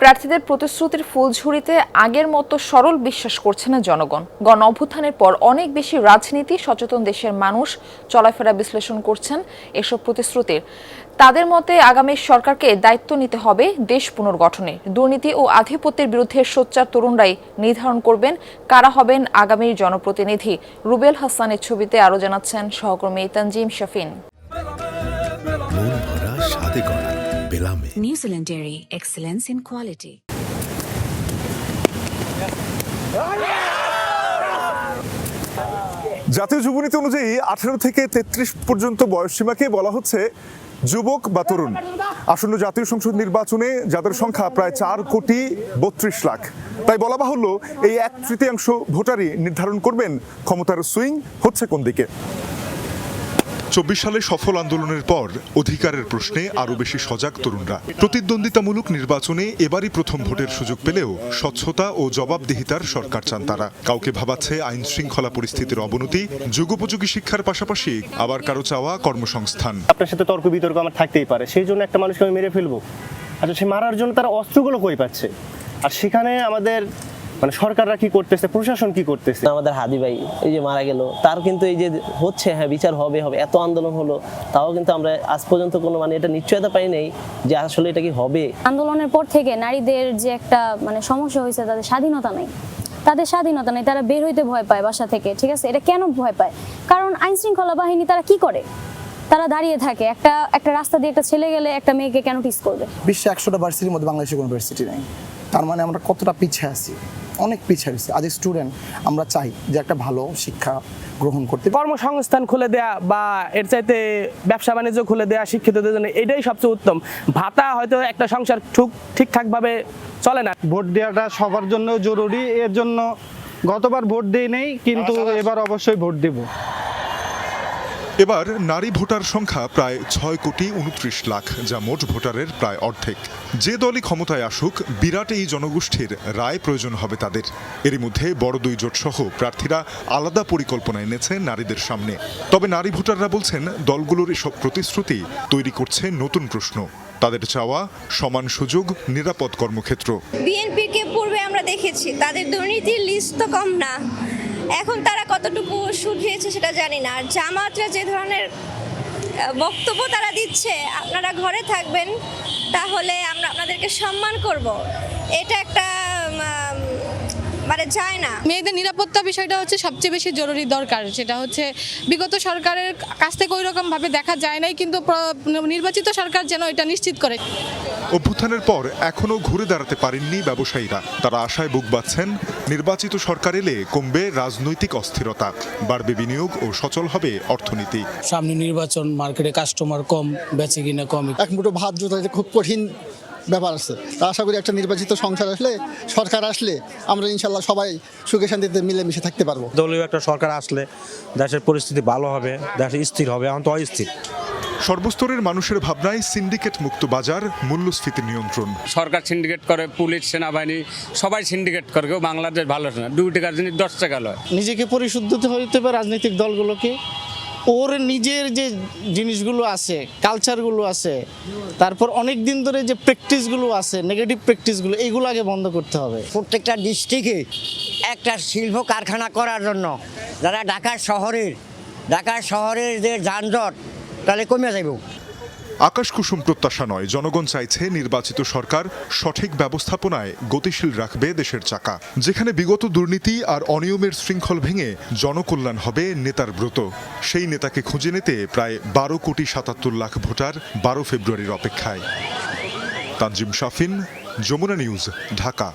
প্রার্থীদের প্রতিশ্রুতির ফুলঝুরিতে আগের মতো সরল বিশ্বাস করছে না জনগণ। গণ অভ্যুত্থানের পর অনেক বেশি রাজনীতি সচেতন দেশের মানুষ চলাফেরা বিশ্লেষণ করছেন এসব প্রতিশ্রুতির। তাদের মতে আগামী সরকারকে দায়িত্ব নিতে হবে দেশ পুনর্গঠনে। দুর্নীতি ও আধিপত্যের বিরুদ্ধে সোচ্চার তরুণরাই নির্ধারণ করবেন কারা হবেন আগামীর জনপ্রতিনিধি। রুবেল হাসানের ছবিতে আরও জানাচ্ছেন সহকর্মী তানজিম শাফিন। জাতীয় যুবনীতি অনুযায়ী আঠারো থেকে তেত্রিশ পর্যন্ত বয়সসীমাকে বলা হচ্ছে যুবক বা তরুণ। আসন্ন জাতীয় সংসদ নির্বাচনে যাদের সংখ্যা প্রায় চার কোটি বত্রিশ লাখ। তাই বলা বাহুল্য, এই এক তৃতীয়াংশ ভোটারই নির্ধারণ করবেন ক্ষমতার সুইং হচ্ছে কোন দিকে। চব্বিশ সালে সফল আন্দোলনের পর অধিকারের প্রশ্নে আরও বেশি সজাগ তরুণরা। প্রতিদ্বন্দ্বিতামূলক নির্বাচনে এবারই প্রথম ভোটের সুযোগ পেলেও স্বচ্ছতা ও জবাবদিহিতার সরকার চান তারা। কাউকে ভাবাচ্ছে আইন শৃঙ্খলা পরিস্থিতির অবনতি, যুগোপযোগী শিক্ষার পাশাপাশি আবার কারও চাওয়া কর্মসংস্থান। আপনার সাথে তর্ক বিতর্ক আমার থাকতেই পারে, সেই জন্য একটা মানুষকে আমি মেরে ফেলব। আচ্ছা সে মারার জন্য তারা অস্ত্রগুলো কই পাচ্ছে? আর সেখানে আমাদের মানে সরকাররা কি করতেছে? প্রশাসন কি করতেছে? আমাদের হাদি ভাই এই যে মারা গেল তার কিন্তু এই যে হচ্ছে হ্যাঁ বিচার হবে হবে এত আন্দোলন হলো তাও কিন্তু আমরা আজ পর্যন্ত কোনো মানে এটা নিশ্চয়তা পাই নাই যে আসলে এটা কি হবে। আন্দোলনের পর থেকে নারীদের যে একটা মানে সমস্যা হয়েছে তাদের স্বাধীনতা নেই। তাদের স্বাধীনতা নেই তারা বের হইতে ভয় পায় বাসা থেকে ঠিক আছে? এটা কেন ভয় পায়? কারণ আইন শৃঙ্খলা বাহিনী তারা কি করে? তারা দাঁড়িয়ে থাকে একটা একটা রাস্তা দিয়ে একটা ছেলে গেলে একটা মেয়েকে কেন টিস করবে? বিশ্বে একশোটা ভার্সিটির মধ্যে বাংলাদেশে কোনো ভার্সিটি নেই। তার মানে আমরা কতটা পিছিয়ে আছি? অনেক পিছিয়ে আছি আজ স্টুডেন্ট আমরা চাই যে একটা ভালো শিক্ষা গ্রহণ করতে কর্মসংস্থান খুলে দেয়া বা এর চাইতে ব্যবসা বাণিজ্য খুলে দেয়া শিক্ষিতদের জন্য এটাই সবচেয়ে উত্তম। ভাতা হয়তো একটা সংসার ঠিক ঠিকঠাকভাবে চলে না। ভোট দেওয়াটা সবার জন্য জরুরি এর জন্য গতবার ভোট দিই নেই কিন্তু এবার অবশ্যই ভোট দেব। এবার নারী ভোটার সংখ্যা প্রায় ছয় কোটি উনত্রিশ লাখ, যা মোট ভোটারের প্রায় অর্ধেক। যে দলই ক্ষমতায় আসুক বিরাট এই জনগোষ্ঠীর রায় প্রয়োজন হবে তাদের। এরই মধ্যে বড় দুই জোট সহ প্রার্থীরা আলাদা পরিকল্পনা এনেছে নারীদের সামনে। তবে নারী ভোটাররা বলছেন, দলগুলোর এসব প্রতিশ্রুতি তৈরি করছে নতুন প্রশ্ন। তাদের চাওয়া সমান সুযোগ, নিরাপদ কর্মক্ষেত্র। বিএনপিকে পূর্বে আমরা দেখেছি, তাদের দুর্নীতির লিস্ট তো কম না। এখন তারা কতটুকু শুধরিয়েছে সেটা জানি না। আর জামাতরা যে ধরনের বক্তব্য তারা দিচ্ছে, আপনারা ঘরে থাকবেন, তাহলে আমরা আপনাদেরকে সম্মান করব। এটা একটা মানে যায় না। মেয়েদের নিরাপত্তা বিষয়টা হচ্ছে সবচেয়ে বেশি জরুরি দরকার। সেটা হচ্ছে বিগত সরকারের কাছ থেকে ওই রকম ভাবে দেখা যায় নাই কিন্তু নির্বাচিত সরকার যেন এটা নিশ্চিত করে। অভ্যুত্থানের পর এখনও ঘুরে দাঁড়াতে পারেননি ব্যবসায়ীরা। তারা আশায় বুক বাঁধছেন নির্বাচিত সরকার এলে কমবে রাজনৈতিক অস্থিরতা বাড়বে বিনিয়োগ ও সচল হবে অর্থনীতি। সামনে নির্বাচন মার্কেটে কাস্টমার কম বেচে কিনা কম এক মুঠো ভাত জোটাতে খুব কঠিন ব্যাপার আছে। তা আশা করি একটা নির্বাচিত সংসার আসলে সরকার আসলে আমরা ইনশাল্লাহ সবাই সুখে শান্তিতে মিলেমিশে থাকতে পারব। দলীয় একটা সরকার আসলে দেশের পরিস্থিতি ভালো হবে দেশ স্থির হবে এখন তো অস্থির। সর্বস্তরের মানুষের ভাবনায় সিন্ডিকেট মুক্ত বাজার মূল্যস্ফীতি নিয়ন্ত্রণ। সরকার সিন্ডিকেট করে পুলিশ সেনাবাহিনী সবাই সিন্ডিকেট করে কেউ বাংলাদেশ ভালো না। দুই টাকার জিনিস দশ টাকা লয়। নিজেকে পরিশুদ্ধ হইতে হবে রাজনৈতিক দলগুলোকে। ওর নিজের যে জিনিসগুলো আছে কালচারগুলো আছে, তারপর অনেক দিন ধরে যে প্র্যাকটিসগুলো আছে নেগেটিভ প্র্যাকটিসগুলো এইগুলো আগে বন্ধ করতে হবে। প্রত্যেকটা ডিস্ট্রিক্টে একটা শিল্প কারখানা করার জন্য। যারা ঢাকা শহরের ঢাকা শহরের যে যানজট, তাহলে কমে যাবে আকাশ কুসুম প্রত্যাশা নয়। জনগণ চাইছে নির্বাচিত সরকার সঠিক ব্যবস্থাপনায় গতিশীল রাখবে দেশের চাকা। যেখানে বিগত দুর্নীতি আর অনিয়মের শৃঙ্খল ভেঙে জনকল্যাণ হবে নেতার ব্রত। সেই নেতাকে খুঁজে নিতে প্রায় বারো কোটি সাতাত্তর লাখ ভোটার বারো ফেব্রুয়ারির অপেক্ষায়। তানজিম শাফিন, যমুনা নিউজ, ঢাকা।